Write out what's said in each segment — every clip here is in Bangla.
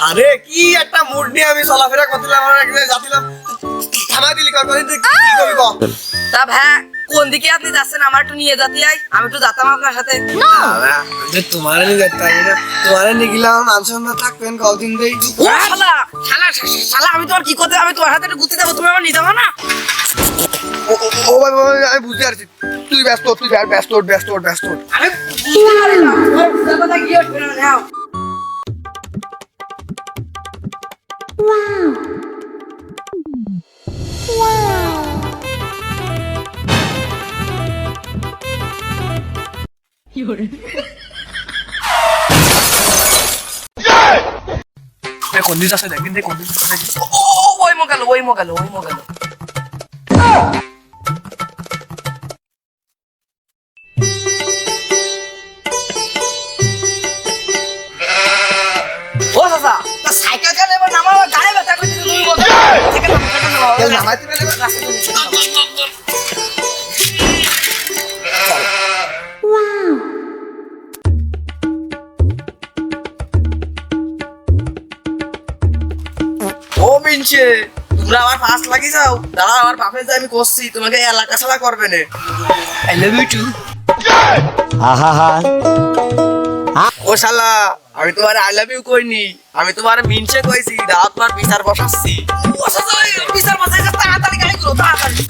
আরে কি? একটা মুড নিয়ে আমি চলাফেরা করছিলাম আমার একটা যাচ্ছিলাম থানা দিলি কর কি করবি? কর তা ভাই কোন দিকে আপনি যাচ্ছেন? আমার একটু নিয়ে যেতে আই। আমি একটু যেতাম আপনার সাথে। তোমার নিয়ে যেতে পারি না। তোমার নিয়ে গেলাম আনসন্ধ্যা থাকবেন কদিন দেই? শালা! শালা শালা আমি তোমার কি করতে আমি তোমার হাতে একটু ঘুরতে যাব তুমি আমার নিয়ে যাব না? ও ভাই ভাই, আমি বুঝতে পারছি। তুই ব্যস্ত তুই ব্যস্ত ব্যস্ত ব্যস্ত বুঝার কথা কি হচ্ছে কোন আছে দেখেন কোন দিন আছে ও ওই মো গেল ওই মো গেল ওই মো গেল। ও দাদা সাইকেল চালে এবার নামার আবার ব্যথা করতে তুমি বলছো। নামাইতে রাস্তা যাও। তোমরা আমার লাগি যাও। দাঁড়া আমার পাপে যে আমি করছি তোমাকে এলাকা ছাড়া করবে না। আই লাভ ইউ টু আহা ও শালা আমি তোমার আই লাভ ইউ কইনি। আমি তোমার মিনছে কইছি দাও তোমার বিচার বসাচ্ছি। সাথে বিচার বসাই যা তাড়াতাড়ি গাড়ি করো তাড়াতাড়ি।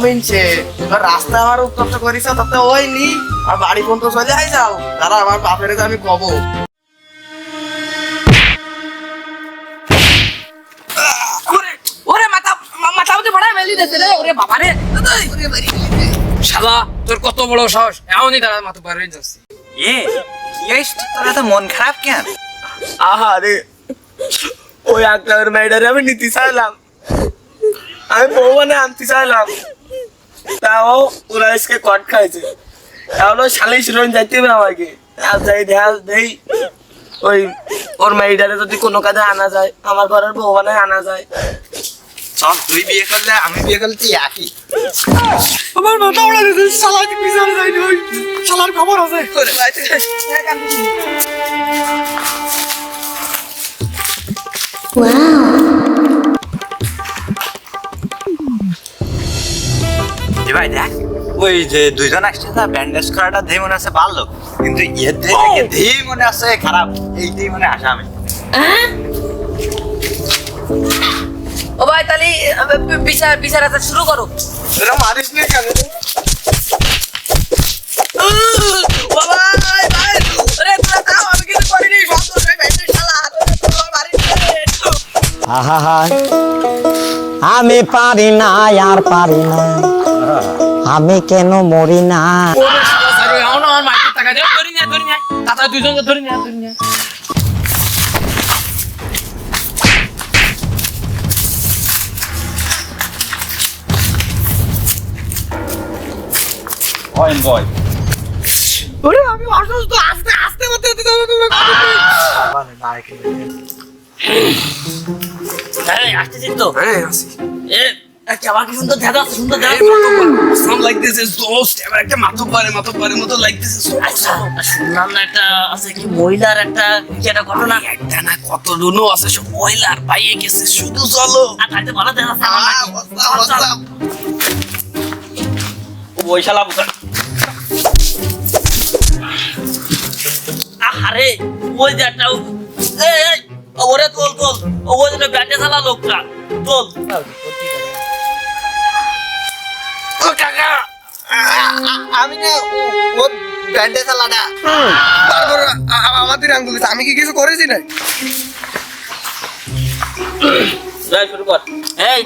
ও মিনছে তোমার রাস্তা আমার উত্তপ্ত করিস তাতে ওই নি আর বাড়ি পর্যন্ত চলে আই যাও। দাঁড়া আমার বাপের আমি কব। ওরে ওরে মাথা মা- মাথা মধ্যে মেলি দিতে রে ওরে বাবা রে ওরে বাড়ি শালা তোর কত বড় সাহস। এমনই দাঁড়া মাথা পারে যাচ্ছে। এ তোর এত মন খারাপ কেন? আহা রে ওই আকলামের মেয়েটারে আমি নিতে চাইলাম। আমি বউ মানে আনতে চাইলাম। তাও ওরা আজকে কট খাইছে। তাহলে শালিশ রন যাইতে হবে আমাকে। আর যাই দেখা দেই ওই ওর মেয়েটারে যদি কোনো কাজে আনা যায় আমার ঘরের বউ মানে আনা যায়। চল তুই বিয়ে করলে আমি বিয়ে করলে তুই একই। আমার মাথা ওড়া দিতে শালাকে পিছনে যাইনি ওই শালার খবর আছে। করে বাইতে ভাই দেখ ওই যে দুইজন আসছে না ব্যান্ডেজ করাটা দেহে মনে আছে ভালো কিন্তু দেহে দেখে দেহেই মনে আছে খারাপ। এইটাই মনে আসে আমি। ও ভাই তাহলে বিচার বিচার আছে শুরু করো। এরা মারিস না কেন? বাবা ভাই ভাই আরে তোরা তাও আমি কিছু করিনি সন্তোষ ভাই ভাই শালা তোর বাড়ি আহা আমি পারি না আর পারি না। আমি কেন মরি না? ওরে আমি অসুস্থ। আস্তে আস্তে এই আসতেছিস তো? হ্যাঁ আসি এ সুন্দর দেখা সুন্দর দেখা সাম লাগতেছে দোস্ত এবার একটা মাথা পারে মাথা পারে মতো লাগতেছে আচ্ছা শুনলাম না একটা আছে কি মহিলার একটা কি একটা ঘটনা? একটা না কত রুনো আছে সব মহিলার পাইয়ে গেছে শুধু চলো। আর তাইতে ভালো দেখা যাচ্ছে আমার নাকি। চল, চল। ওই শালা বুকা। আরে ওই যে একটা এই, এই, ওরে তোল তোল। ওই যে ব্যাটে চালা লোকটা। তোল। কাকা আমি না ও ব্যান্ডে চালাটা তারপর আমাদের আঙ্গুল আমি কি কিছু করেছি না যাই শুরু কর। এই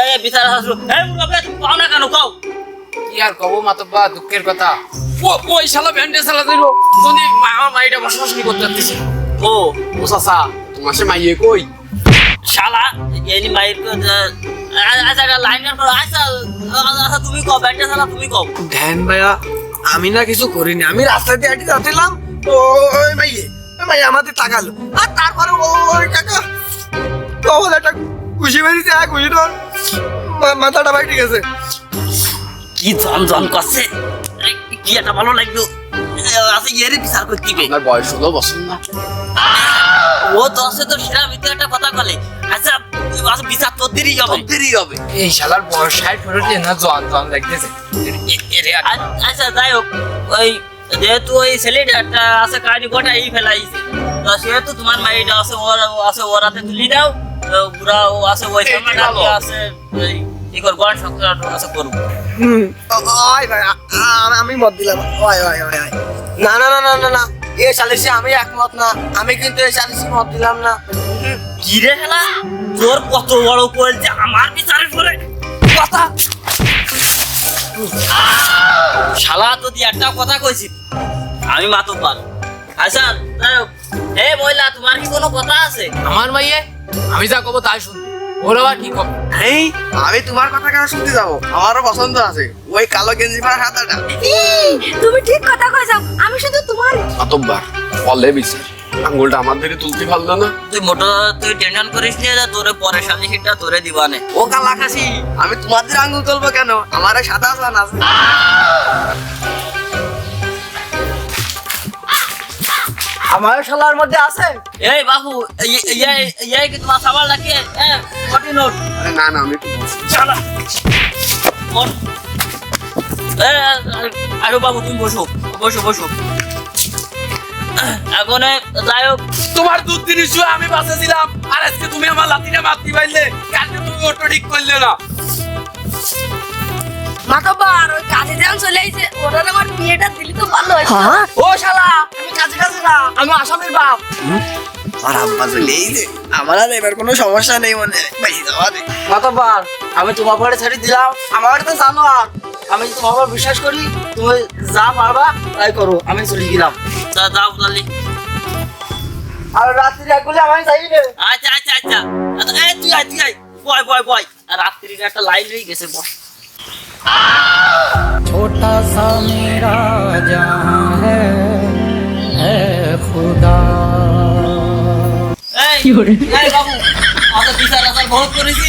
এই এই, বিচার আসা এই মুরব্বি তুমি পাও না কেন কাও। কি আর কব মাতব্বা দুঃখের কথা। ও ওই শালা ব্যান্ডে শালা দিল। তুমি আমার মাইটা বসবাস নি করতে দিছে ও ও চাচা তোমার সে মাইয়ে কই? শালা এনি আচ্ছা একটা লাইন গান করো আচ্ছা আচ্ছা তুমি কও ব্যাটে চালা তুমি কও। ধ্যান ভাইয়া আমি না কিছু করিনি। আমি রাস্তা দিয়ে হাঁটি যাচ্ছিলাম। তো ওই মাইয়ে ওই মাইয়ে আমাদের তাকালো। আর তারপরে ওই কাকা তখন একটা খুশি বেরিয়েছে আর খুশিটা মা- মাথাটা বাইটে গেছে। কি জন জন করছে? কি একটা ভালো লাগল। আচ্ছা এরই বিচার করতে হবে আপনার বয়স হলো বসুন না ও দশে তো সেটা ভিতরে একটা কথা বলে। আচ্ছা আচ্ছা বিচার তোর দেরি হবে দেরি হবে। এই শালার বয়স ষাট ফেরত না জন জন লাগতেছে এরে আর আ- আচ্ছা যাই হোক ওই যেহেতু ওই ছেলেটা আছে কাহিনী গোটা এই ফেলাইছে তো সেহেতু তোমার মাইটা আছে ওর আছে ওর হাতে তুলি দাও বুড়া ও আছে ওই এই আছে এই কর গণ সংক্রান্ত আছে করব। হুম। ওই ভাই আ- আ- আমি মত দিলাম। না না না না না না। এ সালিসে আমি একমত না। আমি কিন্তু এই সালিসে মত দিলাম না। কি রে খেলা তোর কত বড় কোয়েল যে আমার বিচারের পরে কথা। শালা যদি একটা কথা কইছি আমি মাতব্বার আচ্ছা যাই এ মহিলা তোমার কি কোনো কথা আছে? আমার মাইয়ে আমি যা কব তাই শুনবি। ওর আবার কি কব? এই আমি তোমার কথা কেন শুনতে যাব? আমারও পছন্দ আছে। ওই কালো গেঞ্জি পরা হাতাটা। তুমি ঠিক কথা কইছ। আমি শুধু তোমার মাতব্বার বলে বিচার। আঙ্গুলটা আমার দিকে তুলতে পারল না। তুই মোটো তুই টেনশন করিস নিয়ে যা তোরে পরে সামনে সেটা তোরে দিবানে। ও কালা খাসি আমি তোমাদের আঙ্গুল তুলবো কেন? আমার সাদা আসান আছে। আমার শালার মধ্যে আছে। এই বাবু এই- এই এই কি তোমার সাবাল রাখি এ নোট? আরে না না আমি কোন আরে বাবু তুমি বসো। বসো বসো। এখন যাই হোক। তোমার দুধ জিনিস আমি বাসে ছিলাম আর আজকে তুমি আমার লাতিটা মারতে পারলে কালকে তুমি অটো ঠিক করলে না। মাতবার ওই কাজে যান চলে আইছে ওরা আমার বিয়েটা দিলি তো ভালো হইছে ও শালা আমি কাছে কাছে না আমি আসামির বাপ। আর আব্বা চলে এই আমার আর এবার কোনো সমস্যা নেই মনে ভাই যাওয়া দে মাতাবার আমি তোমার পরে ছেড়ে দিলাম। আমার তো জানো আর আমি তোমার বিশ্বাস করি তুমি যা পারবা তাই করো আমি চলে গেলাম। যাও তাহলে আর রাত্রি রাখলে আমি যাই রে। আচ্ছা আচ্ছা আচ্ছা। এই তুই আই তুই আই বয় বয় বয়। রাত্রির একটা লাইন হয়ে গেছে বয়। ছোটা সা মেরা জাহান হ্যায় খুদা। এই বাবু আজ বিচার আচার বহুত করেছি।